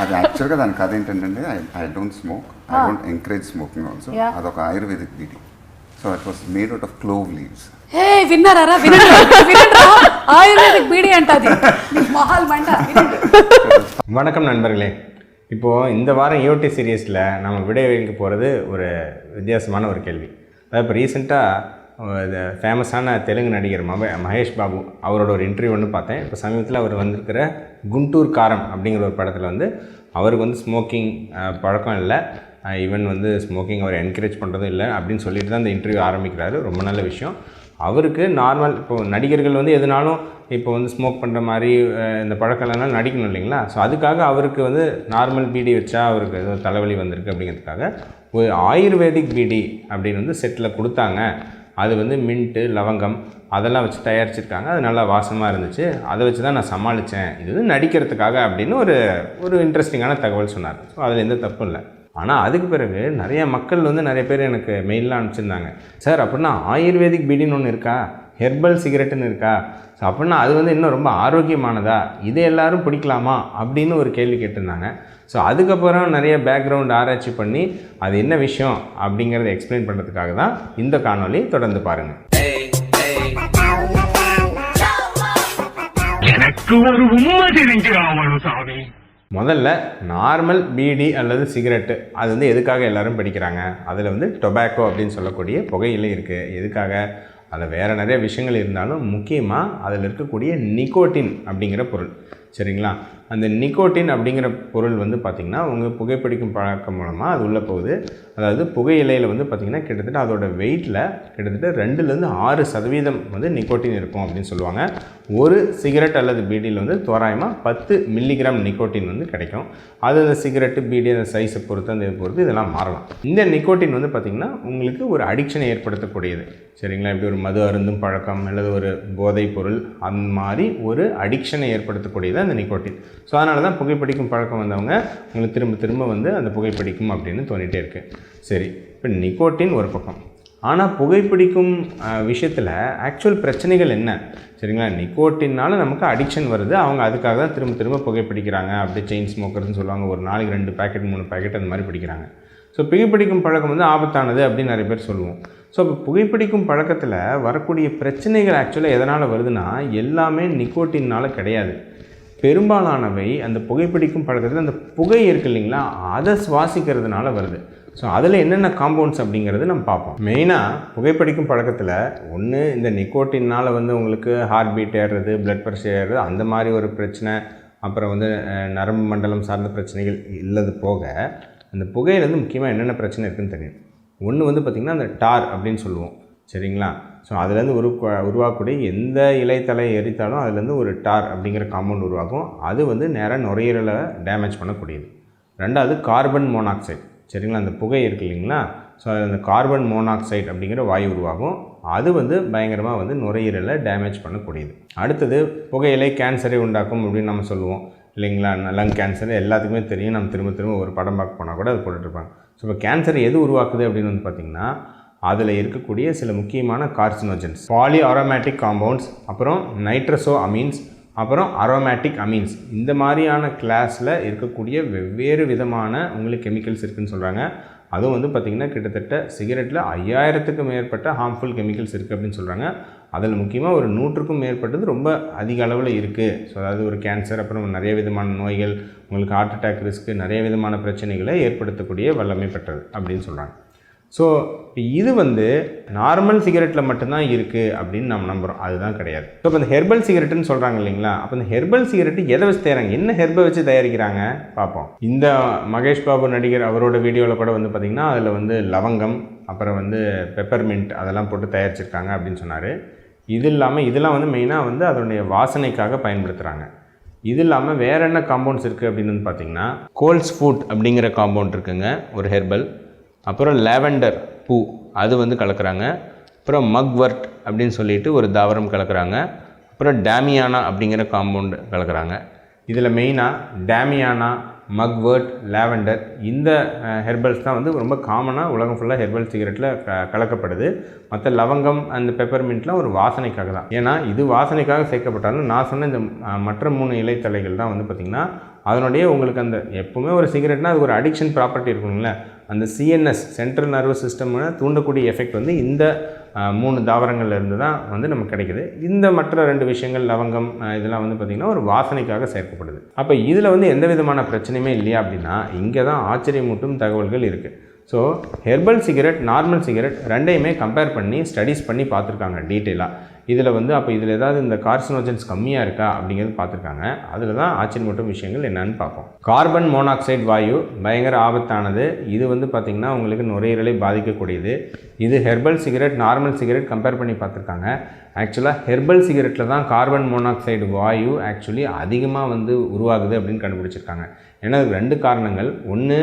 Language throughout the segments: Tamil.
అది యాక్చువల్గా దాని కథ ఏంటంటే I I don't smoke I don't encourage smoking also Yeah. అదొక ayurvedic beedi so it was made out of clove leaves hey విన్నారా వినండి వినండి ఆయుర్వేదిక్ బీడి అంటది మహాల్ మంట వినండి வணக்கம் நண்பர்களே இப்போது இந்த வாரம் ஈஓடி சீரியஸில் நம்ம விடையளிக்க போகிறது ஒரு வித்தியாசமான ஒரு கேள்வி அதாவது இப்போ ரீசெண்டாக இது ஃபேமஸான தெலுங்கு நடிகர் மப மகேஷ் பாபு அவரோட ஒரு இன்டர்வியூ ஒன்று பார்த்தேன் இப்போ சமீபத்தில் அவர் வந்திருக்கிற குண்டூர்காரன் அப்படிங்கிற ஒரு படத்தில் வந்து அவருக்கு வந்து ஸ்மோக்கிங் பழக்கம் இல்லை. ஈவன் வந்து ஸ்மோக்கிங் அவர் என்கரேஜ் பண்ணுறதும் இல்லை அப்படின்னு சொல்லிட்டு தான் இந்த இன்டர்வியூ ஆரம்பிக்கிறாரு. ரொம்ப நல்ல விஷயம். அவருக்கு நார்மல் இப்போ நடிகர்கள் வந்து எதுனாலும் இப்போ வந்து ஸ்மோக் பண்ணுற மாதிரி இந்த இந்த பழக்கம்லாம் நடிக்கணும் இல்லைங்களா? ஸோ அதுக்காக அவருக்கு வந்து நார்மல் பீடி வச்சா அவருக்கு ஏதோ தலைவலி வந்திருக்கு அப்படிங்கிறதுக்காக ஒரு ஆயுர்வேதிக் பீடி அப்படின்னு வந்து செட்டில் கொடுத்தாங்க. அது வந்து மின்ட்டு லவங்கம் அதெல்லாம் வச்சு தயாரிச்சிருக்காங்க. அது நல்லா வாசமாக இருந்துச்சு. அதை வச்சு தான் நான் சமாளித்தேன் இது வந்து நடிக்கிறதுக்காக அப்படின்னு ஒரு ஒரு இன்ட்ரெஸ்டிங்கான தகவல் சொன்னார். ஸோ அதில் எந்த தப்பும் இல்லை. ஆனால் அதுக்கு பிறகு நிறைய மக்கள் வந்து நிறைய பேர் எனக்கு மெயிலெலாம் அனுப்பிச்சிருந்தாங்க. சார் அப்படின்னா ஆயுர்வேதிக் பீடின்னு ஒன்று இருக்கா? ஹெர்பல் சிகரெட்டுன்னு இருக்கா? ஸோ அப்படின்னா அது வந்து இன்னும் ரொம்ப ஆரோக்கியமானதா? இதை எல்லாரும் பிடிக்கலாமா? அப்படின்னு ஒரு கேள்வி கேட்டிருந்தாங்க. ஸோ அதுக்கப்புறம் நிறைய பேக்ரவுண்ட் ஆராய்ச்சி பண்ணி அது என்ன விஷயம் அப்படிங்கிறத எக்ஸ்பிளைன் பண்ணுறதுக்காக தான் இந்த காணொளி தொடர்ந்து பாருங்கள் எனக்கு ஒரு உண்மை தெரிஞ்சு ஆகணும் சாமி முதல்ல நார்மல் பீடி அல்லது சிகரெட்டு அது வந்து எதுக்காக எல்லாரும் படிக்கிறாங்க? அதில் வந்து டொபாக்கோ அப்படின்னு சொல்லக்கூடிய புகையிலை இருக்குது எதுக்காக? அதில் வேறு நிறைய விஷயங்கள் இருந்தாலும் முக்கியமாக அதில் இருக்கக்கூடிய நிக்கோட்டின் அப்படிங்கிற பொருள். சரிங்களா? அந்த நிக்கோட்டின் அப்படிங்கிற பொருள் வந்து பார்த்திங்கன்னா உங்கள் புகைப்பிடிக்கும் பழக்கம் மூலமாக அது உள்ளே போகுது. அதாவது புகையிலையில் வந்து பார்த்திங்கன்னா கிட்டத்தட்ட அதோட வெயிட்டில் கிட்டத்தட்ட ரெண்டுலேருந்து ஆறு சதவீதம் வந்து நிக்கோட்டின் இருக்கும் அப்படின்னு சொல்லுவாங்க. ஒரு சிகரெட் அல்லது பீடியில் வந்து தோராயமாக பத்து மில்லிகிராம் நிக்கோட்டின் வந்து கிடைக்கும். அது அந்த சிகரெட்டு பீடி அந்த சைஸை பொறுத்து அந்த பொறுத்து இதெல்லாம் மாறலாம். இந்த நிக்கோட்டின் வந்து பார்த்திங்கன்னா உங்களுக்கு ஒரு அடிக்ஷனை ஏற்படுத்தக்கூடியது. சரிங்களா? இப்படி ஒரு மது அருந்தும் பழக்கம் அல்லது ஒரு போதைப் பொருள் அந்த மாதிரி ஒரு அடிக்ஷனை ஏற்படுத்தக்கூடியது அந்த நிக்கோட்டின் ஸோ அதனால தான் புகைப்பிடிக்கும் பழக்கம் வந்தவங்க உங்களுக்கு திரும்ப திரும்ப வந்து அந்த புகைப்பிடிக்கும் அப்படின்னு தோணிகிட்டே இருக்குது சரி இப்போ நிக்கோட்டின் ஒரு பக்கம். ஆனால் புகைப்பிடிக்கும் விஷயத்தில் ஆக்சுவல் பிரச்சனைகள் என்ன? சரிங்களா? நிக்கோட்டினால் நமக்கு அடிக்ஷன் வருது. அவங்க அதுக்காக தான் திரும்ப திரும்ப புகைப்பிடிக்கிறாங்க அப்படியே செயின் ஸ்மோக்கர்னு சொல்லுவாங்க. ஒரு நாளைக்கு ரெண்டு பேக்கெட் மூணு பேக்கெட் அந்த மாதிரி பிடிக்கிறாங்க. ஸோ புகைப்பிடிக்கும் பழக்கம் வந்து ஆபத்தானது அப்படின்னு நிறைய பேர் சொல்லுவோம். ஸோ இப்போ புகைப்பிடிக்கும் பழக்கத்தில் வரக்கூடிய பிரச்சனைகள் ஆக்சுவலாக எதனால் வருதுன்னா எல்லாமே நிக்கோட்டினால் கிடையாது. பெரும்பாலானவை அந்த புகைப்பிடிக்கும் பழக்கத்தில் அந்த புகை இருக்கு இல்லைங்களா அதை சுவாசிக்கிறதுனால வருது. ஸோ அதில் என்னென்ன காம்பவுண்ட்ஸ் அப்படிங்கிறது நம்ம பார்ப்போம். மெயினாக புகைப்பிடிக்கும் பழக்கத்தில் ஒன்று இந்த நிக்கோட்டினால் வந்து உங்களுக்கு ஹார்ட் பீட் ஏறுறது பிளட் ப்ரெஷர் ஏறுறது அந்த மாதிரி ஒரு பிரச்சனை. அப்புறம் வந்து நரம்பு மண்டலம் சார்ந்த பிரச்சனைகள் இல்லது போக அந்த புகையில வந்து முக்கியமாக என்னென்ன பிரச்சனை இருக்குதுன்னு தெரியும். ஒன்று வந்து பார்த்திங்கன்னா அந்த டார் அப்படின்னு சொல்லுவோம். சரிங்களா? ஸோ அதுலேருந்து உரு உருவாக்கக்கூடிய எந்த இலைத்தலை எரித்தாலும் அதுலேருந்து ஒரு டார் அப்படிங்கிற காம்பவுண்ட் உருவாகும். அது வந்து நேராக நுரையீரலை டேமேஜ் பண்ணக்கூடியது. ரெண்டாவது கார்பன் மோனாக்சைடு. சரிங்களா? அந்த புகை இருக்கு இல்லைங்களா? ஸோ அதில் அந்த கார்பன் மோனாக்சைடு அப்படிங்கிற வாயு உருவாகும். அது வந்து பயங்கரமாக வந்து நுரையீரலை டேமேஜ் பண்ணக்கூடியது. அடுத்தது புகையிலை கேன்சரை உண்டாக்கும் அப்படின்னு நம்ம சொல்லுவோம். இல்லைங்களா? லங் கேன்சர் எல்லாத்துக்குமே தெரியும். நம்ம திரும்ப திரும்ப ஒரு படம் பார்க்க போனால் கூட அது போட்டுட்ருப்பாங்க ஸோ இப்போ கேன்சர் எது உருவாக்குது அப்படின்னு வந்து பார்த்திங்கன்னா அதில் இருக்கக்கூடிய சில முக்கியமான கார்சினோஜன்ஸ் பாலி அரோமேட்டிக் காம்பவுண்ட்ஸ் அப்புறம் நைட்ரஸோ அமீன்ஸ் அப்புறம் அரோமேட்டிக் அமீன்ஸ் இந்த மாதிரியான கிளாஸில் இருக்கக்கூடிய வெவ்வேறு விதமான உங்களுக்கு கெமிக்கல்ஸ் இருக்குதுன்னு சொல்கிறாங்க அதுவும் வந்து பார்த்திங்கன்னா கிட்டத்தட்ட சிகரெட்டில் ஐயாயிரத்துக்கும் மேற்பட்ட ஹார்ம்ஃபுல் கெமிக்கல்ஸ் இருக்குது அப்படின்னு சொல்கிறாங்க அதில் முக்கியமாக ஒரு நூற்றுக்கும் மேற்பட்டது ரொம்ப அதிக அளவில் இருக்குது ஸோ அதாவது ஒரு கேன்சர் அப்புறம் நிறைய விதமான நோய்கள் உங்களுக்கு ஹார்ட் அட்டாக் ரிஸ்க்கு நிறைய விதமான பிரச்சனைகளை ஏற்படுத்தக்கூடிய வல்லமை பெற்றது அப்படின்னு சொல்கிறாங்க ஸோ இது வந்து நார்மல் சிகரெட்டில் மட்டும்தான் இருக்குது அப்படின்னு நம்ம நம்புகிறோம் அதுதான் கிடையாது. ஸோ இப்போ இந்த ஹெர்பல் சிகரெட்டுன்னு சொல்கிறாங்க இல்லைங்களா? அப்போ இந்த ஹெர்பல் சிகரெட்டு எதை வச்சு தயாராங்க என்ன ஹெர்பை வச்சு தயாரிக்கிறாங்க? பார்ப்போம். இந்த மகேஷ் பாபு நடிகர் அவரோட வீடியோவில் கூட வந்து பார்த்திங்கன்னா அதில் வந்து லவங்கம் அப்புறம் வந்து பெப்பர்மின்ட் அதெல்லாம் போட்டு தயாரிச்சிருக்காங்க அப்படின்னு சொன்னார். இது இல்லாமல் இதெல்லாம் வந்து மெயினாக வந்து அதனுடைய வாசனைக்காக பயன்படுத்துகிறாங்க இது இல்லாமல் வேறு என்ன காம்பவுண்ட்ஸ் இருக்குது அப்படின்னு வந்து பார்த்தீங்கன்னா கோல்ஸ் ஃபுட் அப்படிங்கிற காம்பவுண்ட் இருக்குங்க ஒரு ஹெர்பல் அப்புறம் லேவெண்டர் பூ அது வந்து கலக்கிறாங்க. அப்புறம் மக்வர்ட் அப்படின்னு சொல்லிட்டு ஒரு தாவரம் கலக்கிறாங்க. அப்புறம் டேமியானா அப்படிங்கிற காம்பவுண்டு கலக்கிறாங்க. இதில் மெயினாக டேமியானா மக்வர்ட் லேவெண்டர் இந்த ஹெர்பல்ஸ் தான் வந்து ரொம்ப காமனாக உலகம் ஃபுல்லாக ஹெர்பல் சிகரெட்டில் க கலக்கப்படுது. மற்ற லவங்கம் அந்த பெப்பர்மின்ட்லாம் ஒரு வாசனைக்காக தான். ஏன்னா இது வாசனைக்காக சேர்க்கப்பட்டாலும் நான் சொன்ன இந்த மற்ற மூணு இலைத்தலைகள் தான் வந்து பார்த்திங்கன்னா அதனுடைய உங்களுக்கு அந்த எப்போவுமே ஒரு சிகரெட்னால் அது ஒரு அடிக்ஷன் ப்ராப்பர்ட்டி இருக்கணும்ல அந்த சிஎன்எஸ் சென்ட்ரல் நர்வஸ் சிஸ்டம்னு தூண்டக்கூடிய எஃபெக்ட் வந்து இந்த மூணு தாவரங்கள்லேருந்து தான் வந்து நமக்கு கிடைக்குது. இந்த மற்ற ரெண்டு விஷயங்கள் லவங்கம் இதெல்லாம் வந்து பார்த்திங்கன்னா ஒரு வாசனைக்காக சேர்க்கப்படுது. அப்போ இதில் வந்து எந்த விதமான பிரச்சனையுமே இல்லையா அப்படின்னா இங்கே தான் ஆச்சரியமூட்டும் தகவல்கள் இருக்குது so herbal cigarette normal cigarette ரெண்டையுமே கம்பேர் பண்ணி ஸ்டடீஸ் பண்ணி பார்த்துருக்காங்க டீட்டெயிலாக இதில் வந்து அப்போ இதில் ஏதாவது இந்த கார்சினோஜன்ஸ் கம்மியாக இருக்கா அப்படிங்கிறது பார்த்துருக்காங்க. அதில் தான் ஆச்சரியமூட்டும் விஷயங்கள் என்னன்னு பார்ப்போம். கார்பன் மோனாக்சைடு வாயு பயங்கர ஆபத்தானது. இது வந்து பார்த்திங்கன்னா உங்களுக்கு நுரையீரலை பாதிக்கக்கூடியது. இது herbal cigarette normal cigarette compare பண்ணி பார்த்துருக்காங்க. ஆக்சுவலாக ஹெர்பல் சிகரெட்டில் தான் கார்பன் மோனாக்சைடு வாயு ஆக்சுவலி அதிகமாக வந்து உருவாகுது அப்படின்னு கண்டுபிடிச்சிருக்காங்க. ஏன்னா அதுக்கு ரெண்டு காரணங்கள். ஒன்று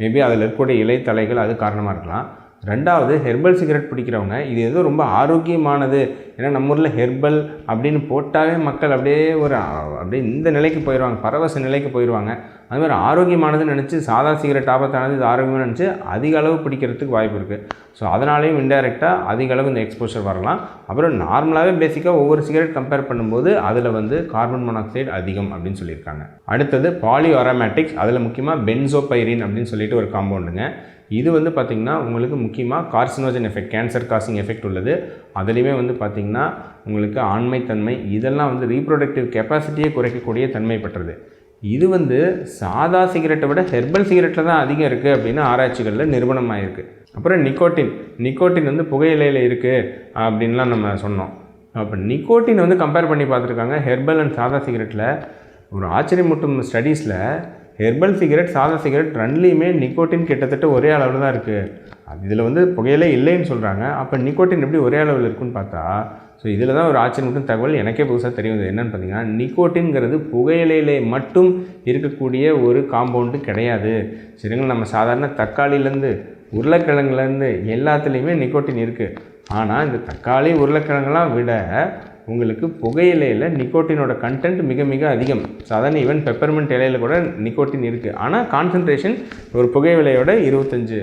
மேபி அதில் இருக்கக்கூடிய இலைத்தலைகள் அது காரணமாக இருக்கலாம். ரெண்டாவது ஹெர்பல் சிகரெட் பிடிக்கிறவங்க இது ஏதோ ரொம்ப ஆரோக்கியமானது. ஏன்னா நம்ம ஊரில் ஹெர்பல் அப்படின்னு போட்டாவே மக்கள் அப்படியே ஒரு அப்படியே இந்த நிலைக்கு போயிடுவாங்க பரவச நிலைக்கு போயிடுவாங்க அது மாதிரி ஆரோக்கியமானதுன்னு நினச்சி சாதா சிகரெட் ஆபத்தானது இது ஆரோக்கியமாக நினச்சி அதிக அளவு பிடிக்கிறதுக்கு வாய்ப்பு இருக்குது ஸோ அதனாலேயும் இன்டெரக்டாக அதிக அளவு இந்த எக்ஸ்போஷர் வரலாம். அப்புறம் நார்மலாகவே பேசிக்காக ஒவ்வொரு சிகரெட் கம்பேர் பண்ணும்போது அதில் வந்து கார்பன் மோனாக்சைடு அதிகம் அப்படின்னு சொல்லியிருக்காங்க. அடுத்தது பாலி அரோமேட்டிக்ஸ் அதில் முக்கியமாக பென்சோபைரின் அப்படின்னு சொல்லிட்டு ஒரு காம்பவுண்டுங்க இது வந்து பார்த்திங்கன்னா உங்களுக்கு முக்கியமாக carcinogen effect cancer causing effect உள்ளது. அதுலேயுமே வந்து பார்த்திங்கன்னா உங்களுக்கு ஆண்மைத்தன்மை இதெல்லாம் வந்து ரீப்ரொடக்டிவ் கெப்பாசிட்டியை குறைக்கக்கூடிய தன்மை பெற்றது. இது வந்து சாதா சிகரெட்டை விட ஹெர்பல் சிகரெட்டில் தான் அதிகம் இருக்குது அப்படின்னு ஆராய்ச்சிகளில் நிரூபணமாயிருக்கு அப்புறம் நிக்கோட்டின் நிக்கோட்டின் வந்து புகையிலையில் இருக்குது அப்படின்லாம் நம்ம சொன்னோம். அப்போ நிக்கோட்டின் வந்து கம்பேர் பண்ணி பார்த்துருக்காங்க ஹெர்பல் அண்ட் சாதா சிகரெட்டில் ஒரு ஆச்சரியமூட்டும் ஸ்டடீஸில் ஹெர்பல் சிகரெட் சாதா சிகரெட் ரெண்டுலேயுமே நிக்கோட்டின் கிட்டத்தட்ட ஒரே அளவில் தான் இருக்குது இதில் வந்து புகையிலே இல்லைன்னு சொல்கிறாங்க அப்போ நிக்கோட்டின் எப்படி ஒரே அளவில் இருக்குன்னு பார்த்தா ஸோ இதில் தான் ஒரு ஆச்சரியமூட்டும் தகவல் எனக்கே புதுசாக தெரியும். என்னென்னு பார்த்தீங்கன்னா நிக்கோட்டின்ங்கிறது புகையிலையிலே மட்டும் இருக்கக்கூடிய ஒரு காம்பவுண்டு கிடையாது. சரிங்களா? நம்ம சாதாரண தக்காளிலேருந்து உருளைக்கிழங்குலேருந்து எல்லாத்துலேயுமே நிக்கோட்டின் இருக்குது ஆனால் இந்த தக்காளி உருளைக்கிழங்குலாம் விட உங்களுக்கு புகையிலையில் நிக்கோட்டினோட கண்டென்ட் மிக மிக அதிகம். சாதாரண ஈவன் பெப்பர்மெண்ட் இலையில கூட நிக்கோட்டின் இருக்குது ஆனால் கான்சன்ட்ரேஷன் ஒரு புகை விலையோட இருபத்தஞ்சு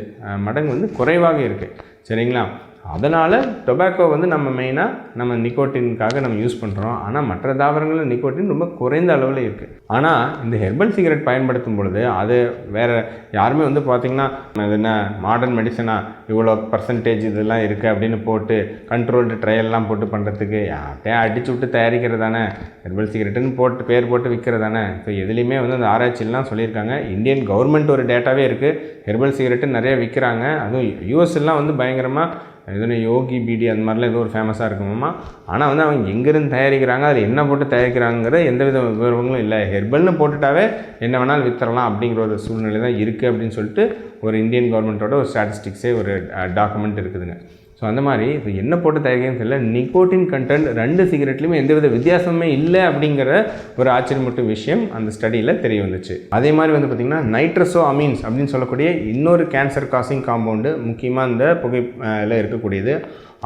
மடங்கு வந்து குறைவாக இருக்குது சரிங்களா? அதனால் டொபாக்கோ வந்து நம்ம மெயினாக நம்ம நிக்கோட்டினுக்காக நம்ம யூஸ் பண்ணுறோம் ஆனால் மற்ற தாவரங்களில் நிக்கோட்டின் ரொம்ப குறைந்த அளவில் இருக்குது ஆனால் இந்த ஹெர்பல் சிகரெட் பயன்படுத்தும் பொழுது அது வேறு யாருமே வந்து பார்த்திங்கன்னா இது என்ன மாடர்ன் மெடிசனாக இவ்வளோ பர்சன்டேஜ் இதெல்லாம் இருக்குது அப்படின்னு போட்டு கண்ட்ரோல்டு ட்ரையல்லாம் போட்டு பண்ணுறதுக்கு யார்கிட்டயே அடிச்சு விட்டு தயாரிக்கிறது தானே ஹெர்பல் சிகரெட்டுன்னு போட்டு பேர் போட்டு விற்கிறது தானே ஸோ எதுலேயுமே வந்து அந்த ஆராய்ச்சியெல்லாம் சொல்லியிருக்காங்க. இந்தியன் கவர்மெண்ட் ஒரு டேட்டாவே இருக்குது ஹெர்பல் சிகரெட்டு நிறைய விற்கிறாங்க அதுவும் US எல்லாம் வந்து பயங்கரமாக எதுனா யோகி பிடி அந்த மாதிரிலாம் ஏதோ ஒரு ஃபேமஸாக இருக்குமாமா ஆனால் வந்து அவங்க எங்கேருந்து தயாரிக்கிறாங்க அதில் என்ன போட்டு தயாரிக்கிறாங்கிற எந்த வித விவரங்களும் இல்லை. ஹெர்பல்னு போட்டுட்டாவே என்ன வேணாலும் வித்தரலாம் அப்படிங்கிற ஒரு சூழ்நிலை தான் இருக்குது அப்படின்னு சொல்லிட்டு ஒரு இந்தியன் கவர்மெண்ட்டோட ஒரு ஸ்டாட்டிஸ்டிக்ஸே ஒரு டாக்குமெண்ட் இருக்குதுங்க. ஸோ அந்த மாதிரி இப்போ என்ன போட்டு தயாரிக்கிறதுன்னு தெரியல. நிக்கோட்டின் கண்டென்ட் ரெண்டு சிகரெட்லையுமே எந்தவித வித்தியாசமே இல்லை அப்படிங்கிற ஒரு ஆச்சரியமட்டும் விஷயம் அந்த ஸ்டடியில் தெரிய வந்துச்சு. அதே மாதிரி வந்து பார்த்திங்கன்னா நைட்ரஸோ அமீன்ஸ் அப்படின்னு சொல்லக்கூடிய இன்னொரு கேன்சர் காசிங் காம்பவுண்டு முக்கியமாக இந்த புகையில் இருக்கக்கூடியது.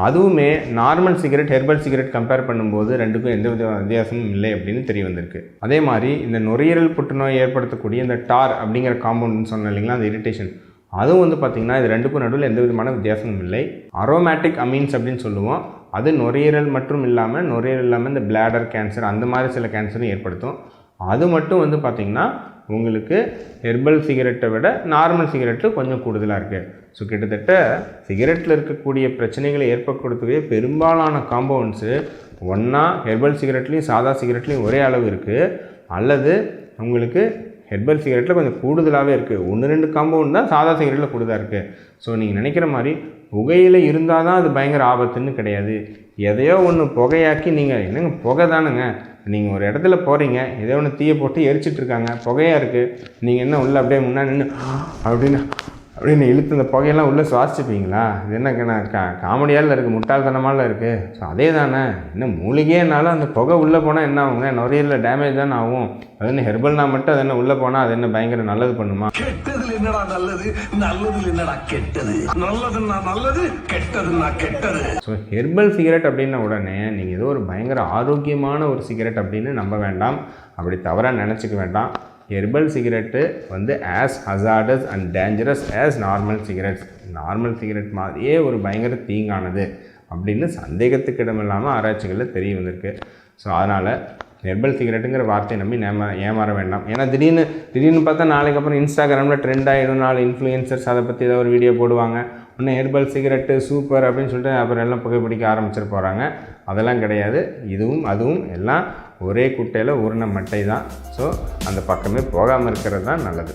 அதுவுமே normal cigarette herbal cigarette compare பண்ணும்போது ரெண்டுக்கும் எந்த வித வித்தியாசமும் இல்லை அப்படின்னு தெரிய வந்திருக்கு. அதே மாதிரி இந்த நுரையீரல் புற்றுநோய் ஏற்படுத்தக்கூடிய இந்த டார் அப்படிங்கிற காம்பவுண்ட்னு சொன்னோம் இல்லைங்களா அந்த இரிட்டேஷன் அதுவும் வந்து பார்த்திங்கன்னா இது ரெண்டுக்கும் நடுவில் எந்த விதமான வித்தியாசமும் இல்லை. அரோமேட்டிக் அமீன்ஸ் அப்படின்னு சொல்லுவோம். அது நுரையீரல் மட்டும் இல்லாமல் நுரையீரல் இல்லாமல் இந்த பிளாடர் கேன்சர் அந்த மாதிரி சில கேன்சரும் ஏற்படுத்தும். அது மட்டும் வந்து பார்த்திங்கன்னா உங்களுக்கு ஹெர்பல் சிகரெட்டை விட நார்மல் சிகரெட்டில் கொஞ்சம் கூடுதலாக இருக்குது ஸோ கிட்டத்தட்ட சிகரெட்டில் இருக்கக்கூடிய பிரச்சனைகளை ஏற்படுத்தக்கூடிய பெரும்பாலான காம்பவுண்ட்ஸு ஒன்றா ஹெர்பல் சிகரெட்லேயும் சாதா சிகரெட்லேயும் ஒரே அளவு இருக்குது அல்லது உங்களுக்கு ஹெர்பல் சிகரெட்டில் கொஞ்சம் கூடுதலாகவே இருக்குது ஒன்று ரெண்டு காம்பவுண்ட் தான் சாதா சிகரெட்டில் கூடுதலாக இருக்குது ஸோ நீங்கள் நினைக்கிற மாதிரி புகையில் இருந்தால் தான் அது பயங்கர ஆபத்துன்னு கிடையாது. எதையோ ஒன்று புகையாக்கி நீங்கள் என்னங்க புகை தானுங்க. நீங்கள் ஒரு இடத்துல போகிறீங்க ஏதோ ஒன்று தீயை போட்டு எரிச்சிட்ருக்காங்க புகையாக இருக்குது நீங்கள் என்ன உள்ள அப்படியே முன்னாடி நின்று அப்படின்னு அப்படின்னு இழுத்து இந்த புகையெல்லாம் உள்ளே சுவாசிச்சுப்பீங்களா? இது என்ன கா- காமெடியால் இருக்குது முட்டாள்தனமால இருக்குது ஸோ அதே தானே என்ன மூலிகைனாலும் அந்த புகை உள்ளே போனால் என்ன ஆகுங்க? நுரையீரலில் டேமேஜ் தானே ஆகும். அது என்ன ஹெர்பல்னா மட்டும் அது என்ன உள்ளே போனால் அது என்ன பயங்கர நல்லது பண்ணுமா? கெட்டதுல என்னடா நல்லது? நல்லதுல என்னடா கெட்டது? நல்லதுன்னா நல்லது கெட்டதுன்னா கெட்டது. ஸோ ஹெர்பல் சிகரெட் அப்படின்ன உடனே நீங்கள் ஏதோ ஒரு பயங்கர ஆரோக்கியமான ஒரு சிகரெட் அப்படின்னு நம்ப வேண்டாம். அப்படி தவறாக நினச்சிக்க வேண்டாம். ஹெர்பல் சிகரெட்டு வந்து as hazardous and dangerous as normal cigarettes normal cigarette மாதிரியே ஒரு பயங்கர தீங்கானது அப்படின்னு சந்தேகத்துக்கு இடமில்லாமல் ஆராய்ச்சிகளில் தெரிய வந்திருக்கு. ஸோ அதனால் ஹெர்பல் சிகரெட்டுங்கிற வார்த்தையை நம்பி நேம ஏமாற வேண்டாம். ஏன்னா திடீர்னு திடீர்னு பார்த்தா நாளைக்கு அப்புறம் இன்ஸ்டாகிராமில் ட்ரெண்ட் ஆகிடும் நாலு இன்ஃப்ளூயன்சர்ஸ் அதை பற்றி ஏதாவது ஒரு வீடியோ போடுவாங்க. இன்னும் ஹெர்பல் சிகரெட்டு சூப்பர் அப்படின்னு சொல்லிட்டு அப்புறம் எல்லாம் புகைப்பிடிக்க ஆரம்பிச்சிட்டு போகிறாங்க அதெல்லாம் கிடையாது. இதுவும் அதுவும் எல்லாம் ஒரே குட்டையில் உருண மட்டை தான் ஸோ அந்த பக்கமே போகாமல் இருக்கிறது தான் நல்லது.